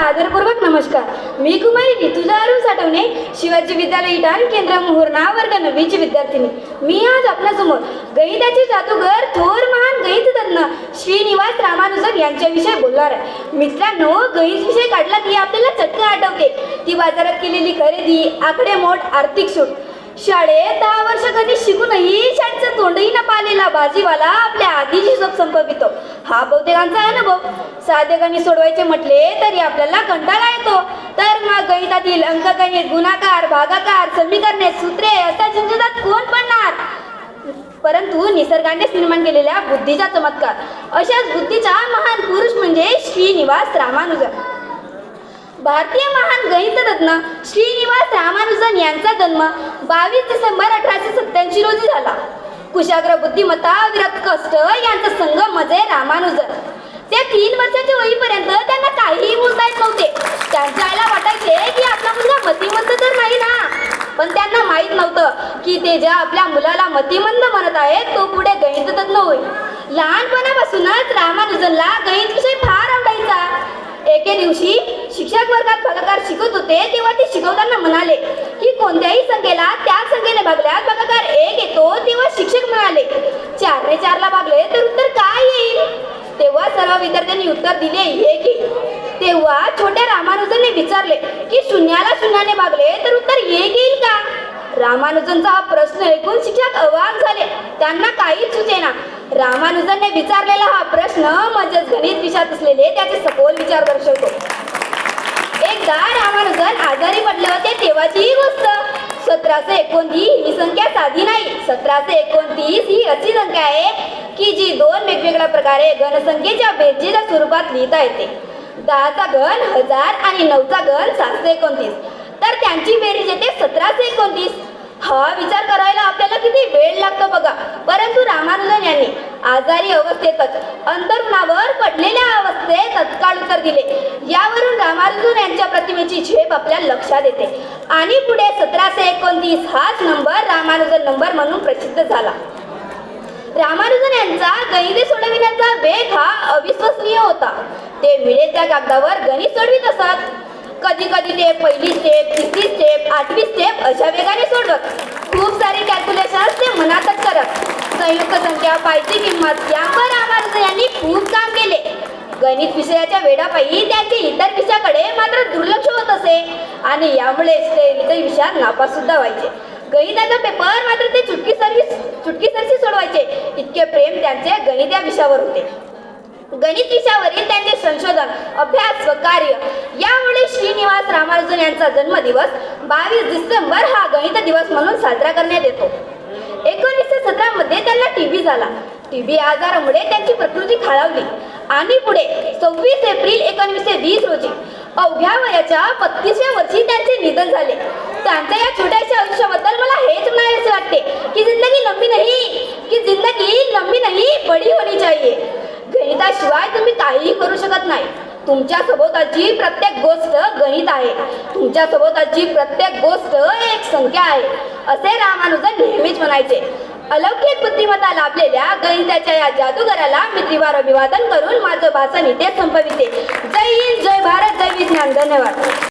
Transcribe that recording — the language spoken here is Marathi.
आदरपूर्वक नमस्कार. मी कुमारी तुझा अरुण साठवणे शिवाजी विद्यालय इटान केंद्र मोहरणा वर्ग नववीची विद्यार्थिनी. मी आज आपल्यासमोर गणिताचे जादूगर थोर महान गणित तज्ञ श्रीनिवास रामानुजन यांच्याविषयी बोलणार आहे. मित्रांनो गणित विषय काढला की आपल्याला चटकन आठवते. ती बाजारात केलेली खरेदी आकडेमोड आर्थिक सूट शाळेत दहा वर्ष कधी शिकूनही शाळेचं तोंडही न पाहिलेला बाजीवाला आपल्या आधीची हिशोब संपवितो. हा बहुतेकांचा अनुभव. साधे गणित सोडवायचे म्हटले तरी आपल्याला कंटाळा येतो. तर मग गणितातील अंकगणित गुणाकार भागाकार समीकरणे सूत्रे असा झुंजतात कोण पडणार? परंतु निसर्गानेच निर्माण केलेल्या बुद्धीचा चमत्कार. अशाच बुद्धीचा महान पुरुष म्हणजे श्रीनिवास रामानुजन भारतीय महान गणितरत्न श्रीनिवास रामानुजन यांचा जन्म बावीस डिसेंबर अठराशे सत्याऐंशी रोजी झाला. कुशाग्र बुद्धिमत्ता विरत कष्ट यांचा संगम म्हणजे रामानुजन ते तीन वर्षाच्या होईपर्यंत त्यांना काहीही बोलता येत नव्हते. त्यांच्या आईला वाटायचे की आपला मुलगा मतिमंत तर नाही ना. पण त्यांना माहीत नव्हतं की ते ज्या आपल्या मुलाला मतिमंद म्हणत आहेत तो पुढे गणिततज्ञ होईल. लहानपणापासूनच रामानुजनला गणित विषय फार आवडत एके दिवशी शिक्षक वर्गात भागाकार शिकत होते तेव्हा ते शिकवताना म्हणाले की कोणत्याही संख्येला त्या संख्येने भागल्यास भागाकार एक येतो तेव्हा शिक्षक म्हणाले. चारने चारला भागले तर उत्तर काय येईल? तेव्हा सर्व विद्यार्थ्यांनी उत्तर दिले एक. येईल तेव्हा छोट्या रामानुजनने विचारले की शून्याला शून्याने भागले तर उत्तर एक येईल का? रामानुजनचा हा प्रश्न ऐकून शिक्षक अवाक झाले. त्यांना काहीच सुचेना. रामानुजनने विचारलेला हा प्रश्न म्हणजेच गणित विषयात असलेले त्याचे सखोल विचार दर्शवतो. एकदा रामानुजन आजारी पडले होते तेव्हाची ही गोष्ट. सतराशे एकोणतीस ही संख्या साधी नाही. सतराशे एकोणतीस ही अशी संख्या आहे की जी दोन वेगवेगळ्या प्रकारे घनसंख्येच्या बेरजेच्या स्वरूपात लिहिता येते. दहाचा घन हजार आणि नऊचा घन सातशे एकोणतीस. तर त्यांची बेरीज येते सतराशे एकोणतीस. हा विचार करायला आपल्याला किती वेळ लागतो बघा परंतु रामानुजन यांनी आजारी अवस्थेतच अंतरुणावर पडलेल्या अवस्थेत तत्काळ उत्तर दिले. यावरून रामानुजन यांच्या प्रतिमेची झेप आपल्या लक्षात येते. आणि पुढे सतराशे एकोणतीस हाच नंबर रामानुजन नंबर म्हणून प्रसिद्ध झाला. रामानुजन यांचा गणिते सोडविण्याचा वेग हा अविश्वसनीय होता. ते मिळेल त्या कागदावर गणित सोडवित असत. कधी कधी ते पहिली स्टेप तिसरी स्टेप आठवी स्टेप अशा वेगाने सोडवत. संख्या किंमत यावर रामानुजन यांनी खूप काम केले. गणित विषयाच्या वेळापायी त्यांचे इतर विषयाकडे मात्र दुर्लक्ष होत असे. आणि यामुळे ते इतर विषयात नापास सुद्धा व्हायचे. गणिताचा पेपर मात्र ते चुटकी सर्विस चुटकी सरशी सोडवायचे. इतके प्रेम त्यांचे गणित या विषयावर होते. गणित विषयावरील त्यांचे संशोधन अभ्यास व कार्य यामुळे श्रीनिवास रामानुजन यांचा जन्मदिवस बावीस डिसेंबर हा गणित दिवस म्हणून साजरा करण्यात येतो. एकोणीस सतरा मध्ये त्यांना टीबी झाला. टीबी आजारामुळे त्यांची प्रकृती खालावली. आणि पुढे सव्वीस एप्रिल एकोणीसशे वीस रोजी अवघ्या वयाच्या बत्तीसव्या वर्षी त्यांचे निधन झाले. त्यांच्या या छोट्याशा आयुष्याबद्दल मला हेच म्हणायचे वाटते की जिंदगी लंबी नाही की जिंदगी लंबी नाही बडी होणी चाहिए. गणिताशिवाय तुम्ही काहीही करू शकत नाही. तुमच्या सभोवताची प्रत्येक गोष्ट गणित आहे. तुमच्या सभोवताची प्रत्येक गोष्ट एक संख्या आहे. असे रामानुजन नेहमीच म्हणायचे. अलौकिक बुद्धिमत्ता लाभलेल्या गणिताच्या या जादूगराला मी त्रिवार अभिवादन करून माझं भाषण इथे संपविते. जय हिंद जय भारत जय विज्ञान. धन्यवाद.